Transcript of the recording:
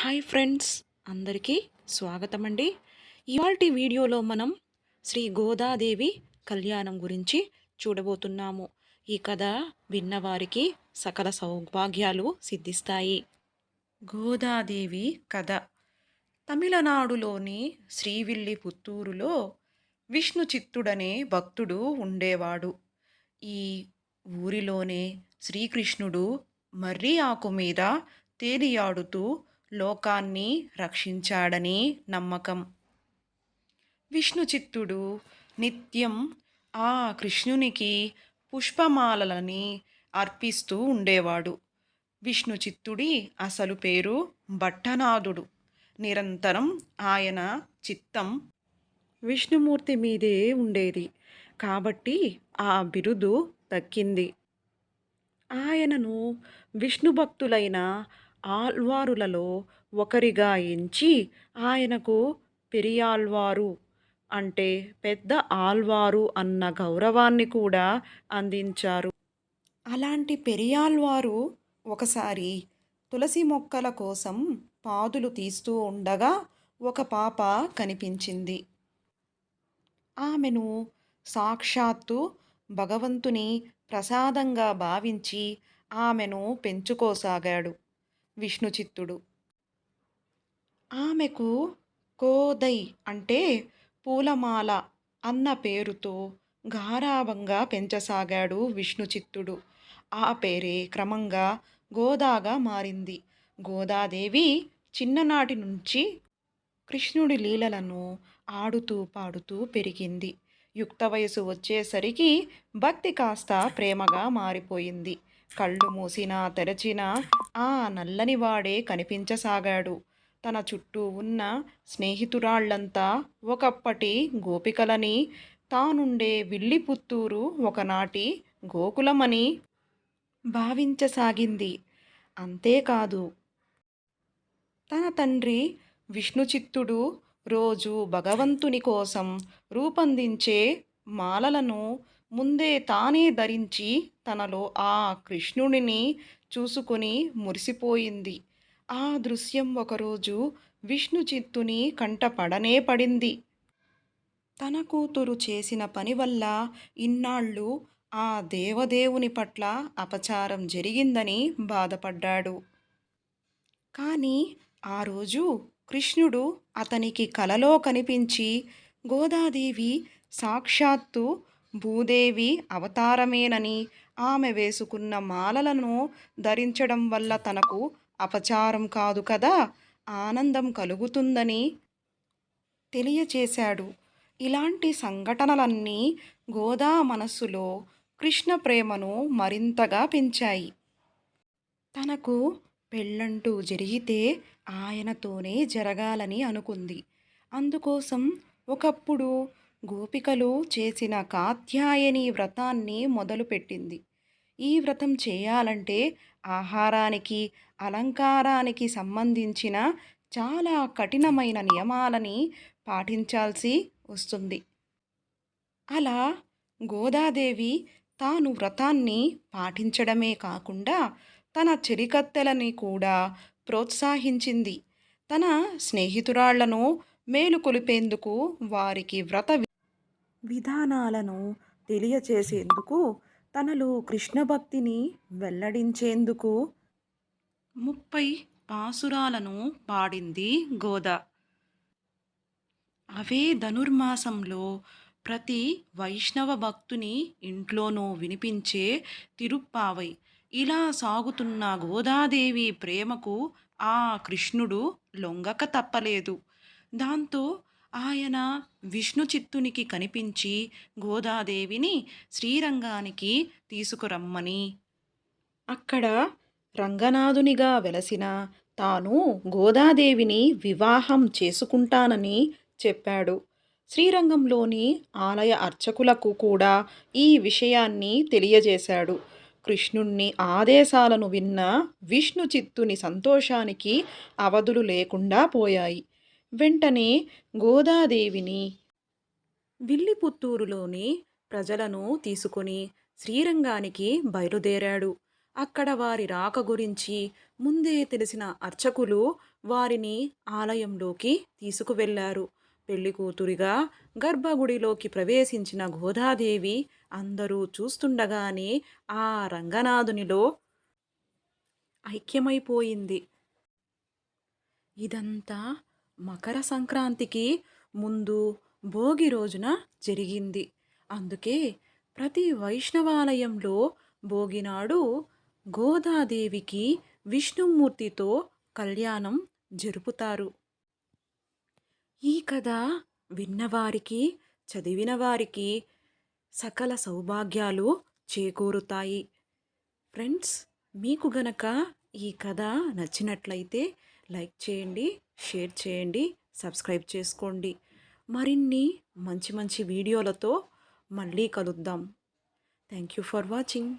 Hi friends అందరికీ స్వాగతం అండి ఇవాల్టి వీడియోలో మనం శ్రీ గోదాదేవి కళ్యాణం గురించి చూడబోతున్నాము. ఈ కథ విన్నవారికి సకల సౌభాగ్యాలు సిద్ధిస్తాయి. గోదాదేవి కథ. తమిళనాడులోని శ్రీవిల్లి పుత్తూరులో విష్ణు చిత్తుడనే భక్తుడు ఉండేవాడు. ఈ ఊరిలోనే శ్రీకృష్ణుడు మర్రి ఆకు మీద తేలియాడుతూ లోకాన్ని రక్షించాడని నమ్మకం. విష్ణు చిత్తుడు నిత్యం ఆ కృష్ణునికి పుష్పమాలలని అర్పిస్తూ ఉండేవాడు. విష్ణు చిత్తుడి అసలు పేరు భట్టనాథుడు. నిరంతరం ఆయన చిత్తం విష్ణుమూర్తి మీదే ఉండేది. కాబట్టి ఆ బిరుదు దక్కింది. ఆయనను విష్ణు భక్తులైన ఆల్వారులలో ఒకరిగా ఎంచి ఆయనకు పెరియాల్వారు అంటే పెద్ద ఆల్వారు అన్న గౌరవాన్ని కూడా అందించారు. అలాంటి పెరియాల్వారు ఒకసారి తులసి మొక్కల కోసం పాదులు తీస్తూ ఉండగా ఒక పాప కనిపించింది. ఆమెను సాక్షాత్తు భగవంతుని ప్రసాదంగా భావించి ఆమెను పెంచుకోసాగాడు. విష్ణుచిత్తుడు. ఆమెకు కోదై అంటే పూలమాల అన్న పేరుతో గారాభంగా పెంచసాగాడు విష్ణుచిత్తుడు. ఆ పేరే క్రమంగా గోదాగా మారింది. గోదాదేవి చిన్ననాటి నుంచి కృష్ణుడి లీలలను ఆడుతూ పాడుతూ పెరిగింది. యుక్త వయసు వచ్చేసరికి భక్తి కాస్త ప్రేమగా మారిపోయింది. కళ్ళు మూసినా తెరచినా ఆ నల్లని వాడే కనిపించసాగాడు. తన చుట్టూ ఉన్న స్నేహితురాళ్ళంతా ఒకప్పటి గోపికలని తానుండే విల్లిపుత్తూరు ఒకనాటి గోకులమని భావించసాగింది. అంతేకాదు తన తండ్రి విష్ణుచిత్తుడు రోజు భగవంతుని కోసం రూపొందించే మాలలను ముందే తానే ధరించి తనలో ఆ కృష్ణుడిని చూసుకొని మురిసిపోయింది. ఆ దృశ్యం ఒకరోజు విష్ణు చిత్తుని కంటపడనే పడింది. తన కూతురు చేసిన పని వల్ల ఇన్నాళ్ళు ఆ దేవదేవుని పట్ల అపచారం జరిగిందని బాధపడ్డాడు. కానీ ఆ రోజు కృష్ణుడు అతనికి కలలో కనిపించి గోదాదేవి సాక్షాత్తు భూదేవి అవతారమేనని ఆమె వేసుకున్న మాలలను ధరించడం వల్ల తనకు అపచారం కాదు కదా ఆనందం కలుగుతుందని తెలియచేశాడు. ఇలాంటి సంఘటనలన్నీ గోదా మనస్సులో కృష్ణ ప్రేమను మరింతగా పెంచాయి. తనకు పెళ్ళంటూ జరిగితే ఆయనతోనే జరగాలని అనుకుంది. అందుకోసం ఒకప్పుడు గోపికలు చేసిన కాత్యాయని వ్రతాన్ని మొదలుపెట్టింది. ఈ వ్రతం చేయాలంటే ఆహారానికి అలంకారానికి సంబంధించిన చాలా కఠినమైన నియమాలని పాటించాల్సి వస్తుంది. అలా గోదాదేవి తాను వ్రతాన్ని పాటించడమే కాకుండా తన చెరికత్తెలని కూడా ప్రోత్సహించింది. తన స్నేహితురాళ్ళను మేలుకొలిపేందుకు వారికి వ్రత విధానాలను తెలియచేసేందుకు తనలో కృష్ణ భక్తిని వెల్లడించేందుకు ముప్పై పాసురాలను పాడింది గోద. అవే ధనుర్మాసంలో ప్రతి వైష్ణవ భక్తుని ఇంట్లోనూ వినిపించే తిరుప్పావై. ఇలా సాగుతున్న గోదాదేవి ప్రేమకు ఆ కృష్ణుడు లొంగక తప్పలేదు. దాంతో ఆయన విష్ణు చిత్తునికి కనిపించి గోదాదేవిని శ్రీరంగానికి తీసుకురమ్మని. అక్కడ రంగనాథునిగా వెలసిన తాను గోదాదేవిని వివాహం చేసుకుంటానని చెప్పాడు. శ్రీరంగంలోని ఆలయ అర్చకులకు కూడా ఈ విషయాన్ని తెలియజేశాడు. కృష్ణుణ్ణి ఆదేశాలను విన్న విష్ణు చిత్తుని సంతోషానికి అవధులు లేకుండా పోయాయి. వెంటనే గోదాదేవిని విల్లిపుత్తూరులోని ప్రజలను తీసుకొని శ్రీరంగానికి బయలుదేరాడు. అక్కడ వారి రాక గురించి ముందే తెలిసిన అర్చకులు వారిని ఆలయంలోకి తీసుకువెళ్ళారు. పెళ్ళి కూతురిగా గర్భగుడిలోకి ప్రవేశించిన గోదాదేవి అందరూ చూస్తుండగానే ఆ రంగనాథునిలో ఐక్యమైపోయింది. ఇదంతా మకర సంక్రాంతికి ముందు భోగి రోజున జరిగింది. అందుకే ప్రతి వైష్ణవాలయంలో భోగినాడు గోదాదేవికి విష్ణుమూర్తితో కళ్యాణం జరుపుతారు. ఈ కథ విన్నవారికి చదివిన వారికి సకల సౌభాగ్యాలు చేకూరుతాయి. ఫ్రెండ్స్ మీకు గనక ఈ కథ నచ్చినట్లయితే లైక్ చేయండి షేర్ చేయండి సబ్స్క్రైబ్ చేసుకోండి. మరిన్ని మంచి మంచి వీడియోలతో మళ్ళీ కలుద్దాం. Thank you for watching.